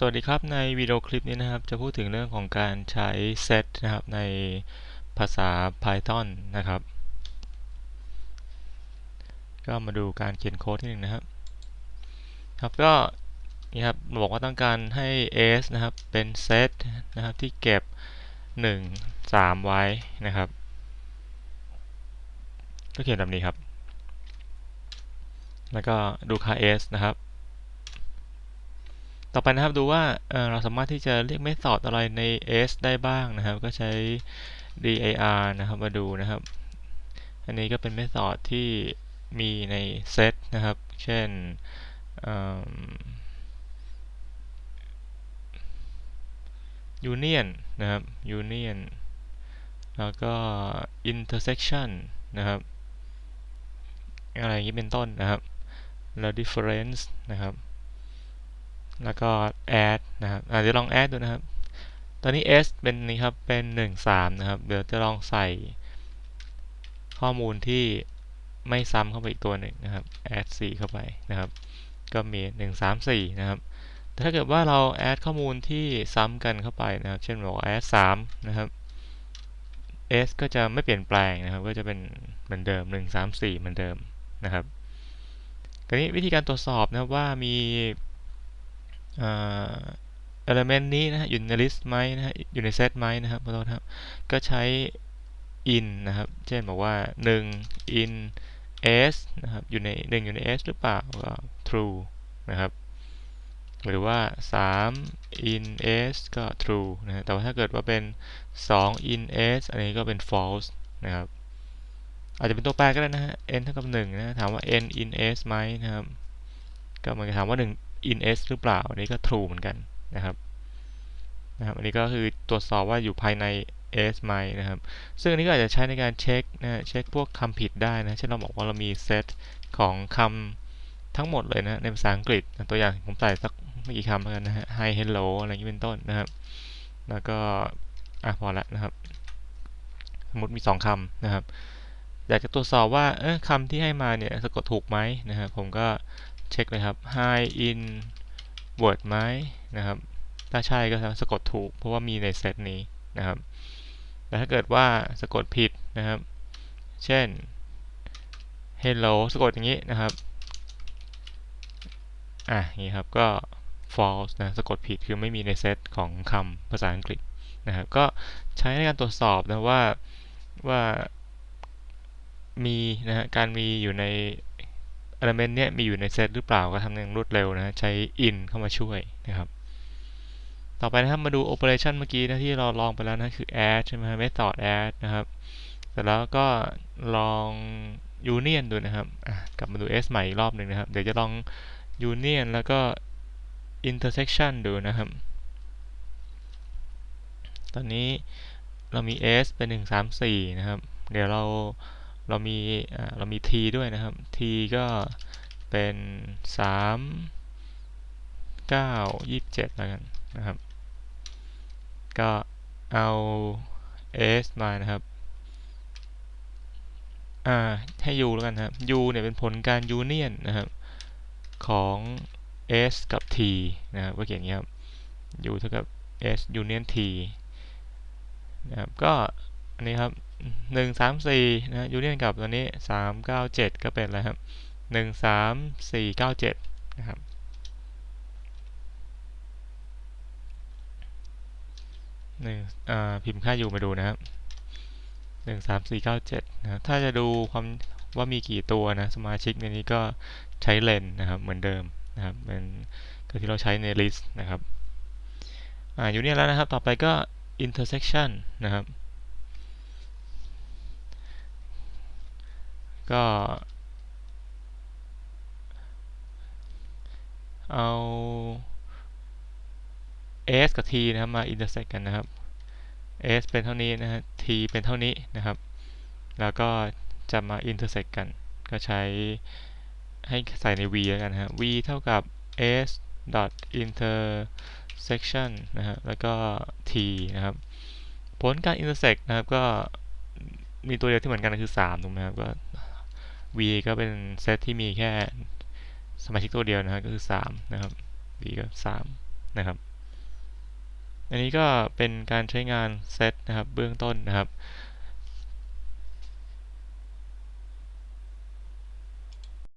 สวัสดีครับในวิดีโอคลิปนี้นะครับ จะพูดถึงเรื่องของการใช้เซตนะครับในภาษา Python นะครับ ก็มาดูการเขียนโค้ดที่หนึ่งนะครับ ครับก็นี่ครับบอกว่าต้องการให้ s นะครับเป็นเซตนะครับที่เก็บ 1 3 ไว้นะครับ ก็เขียนแบบนี้ครับ แล้วก็ดูค่า s นะครับ ต่อไปนะครับดูว่าเเราสามารถที่จะเรียกเมธอดอะไรใน s ได้บ้างนะครับ ก็ใช้ dir นะครับมาดูนะครับ อันนี้ก็เป็นเมธอดที่มีในเซตนะครับ เช่น union นะครับ union แล้วก็ intersection นะครับ อะไรอย่างนี้เป็นต้นนะครับ แล้ว difference นะครับ แล้วก็ add นะครับเดี๋ยวลอง add ดูนะครับ ตอนนี้ s เป็นนี่ครับ เป็น 1 3 นะครับ เดี๋ยวจะลองใส่ข้อมูลที่ไม่ซ้ำเข้าไปอีกตัวหนึ่งนะครับ add 4 เข้าไปนะครับ ก็มี 1 3 4 นะครับ แต่ถ้าเกิดว่าเรา add ข้อมูลที่ซ้ำกันเข้าไปนะครับ เช่นบอก add 3 นะครับ s ก็จะไม่เปลี่ยนแปลงนะครับ ก็จะเป็นเหมือนเดิม 1 3 4 เหมือนเดิมนะครับทีนี้วิธีการตรวจสอบนะครับว่ามี เอลเมนต์นี้นะฮะอยู่ในลิสต์ไหมนะฮะอยู่ในเซตไหมนะครับขอโทษครับ ก็ใช้ in นะครับ เช่นบอกว่า 1 in s นะครับ อยู่ใน 1 อยู่ใน s หรือเปล่าก็ true นะครับ หรือว่า 3 in s ก็ true นะฮะแต่ว่าถ้าเกิดว่าเป็น 2 in s อันนี้ก็เป็น false นะครับ อาจจะเป็นตัวแปรก็ได้นะฮะ n เท่ากับ1นะ ถามว่า n in s ไหมนะครับ ก็มันจะถามว่า 1 in s หรือเปล่า อันนี้ก็ true เหมือนกันนะครับนะครับ อันนี้ก็คือตรวจสอบว่าอยู่ภายใน s ไหมนะครับ ซึ่งอันนี้ก็อาจจะใช้ในการเช็คนะเช็คพวกคำผิดได้นะ เช่นเราบอกว่าเรามีเซตของคำทั้งหมดเลยนะในภาษาอังกฤษตัวอย่างผมใส่สักไม่กี่คำแล้วกันนะฮะ hi hello อะไรอย่างนี้เป็นต้นนะครับ แล้วก็อะพอละนะครับ สมมติมี 2คำนะครับ อยากจะตรวจสอบว่าเออคำที่ให้มาเนี่ยสะกดถูกไหมนะครับ ผมก็ เช็คเลยครับ hi in word ไหมนะครับ ถ้าใช่ก็สะกดถูก เพราะว่ามีในเซตนี้นะครับ แต่ถ้าเกิดว่าสะกดผิดนะครับ เช่น hello สะกดอย่างนี้นะครับ อะนี่ครับ ก็ false นะ สะกดผิดคือไม่มีในเซตของคำภาษาอังกฤษนะครับ ก็ใช้ในการตรวจสอบนะว่าว่ามีนะฮะการมีอยู่ใน element เนี้ยมีอยู่ในเซตหรือเปล่าก็ทำอย่างรวดเร็วนะใช้ in เข้ามาช่วยนะครับต่อไปนะครับมาดู operation เมื่อกี้นะที่เราลองไปแล้วนะคือ add ใช่ไหม method add นะครับเสร็จแล้วก็ลอง union ดูนะครับกลับมาดู s ใหม่อีกรอบหนึ่งนะครับ เดี๋ยวจะลอง union แล้วก็ intersection ดูนะครับ ตอนนี้เรามี s เป็น 1 3 4 นะครับ เดี๋ยวเรา เรามีเรามี t ด้วยนะครับ t ก็เป็น 3 9 27 แล้วกันนะครับ ก็เอา s มานะครับ่าให้ u แล้วกันครับ u เนี่ยเป็นผลการ union นะครับของ s กับ t นะครับก็เขียนอย่างนี้ครับ u เท่ากับ s union t นะครับก็อันนี้ครับ หนึ่งสามสี่นะยูเนียนกับตัวนี้สามเก้าเจ็ดก็เป็นอะไรครับหนึ่งสามสี่เก้าเจ็ดนะครับหนึ่งพิมพ์ค่าอยู่มาดูนะครับหนึ่งสามสี่เก้าเจ็ดนะถ้าจะดูความว่ามีกี่ตัวนะสมาชิกในนี้ก็ใช้เลนนะครับเหมือนเดิมนะครับเป็นก็ที่เราใช้ใน list นะครับอ่ายูเนียแล้วนะครับ ต่อไปก็ intersection นะครับ ก็ เอา s กับ t นะครับมา intersect กันนะครับ s เป็นเท่านี้นะฮะ t เป็นเท่านี้นะครับ แล้วก็จะมา intersect กัน ก็ใช้ให้ใส่ใน v แล้วกันฮะ v เท่ากับ s dot intersection นะฮะ แล้วก็ t นะครับ ผลการ intersect นะครับ ก็มีตัวเดียวที่เหมือนกันคือ 3 ถูกไหมครับ ก็ v ก็เป็นเซตที่มีแค่สมาชิกตัวเดียวนะครับก็คือ 3 นะครับ v ก็ 3 นะครับ อันนี้ก็เป็นการใช้งานเซตนะครับเบื้องต้นนะครับ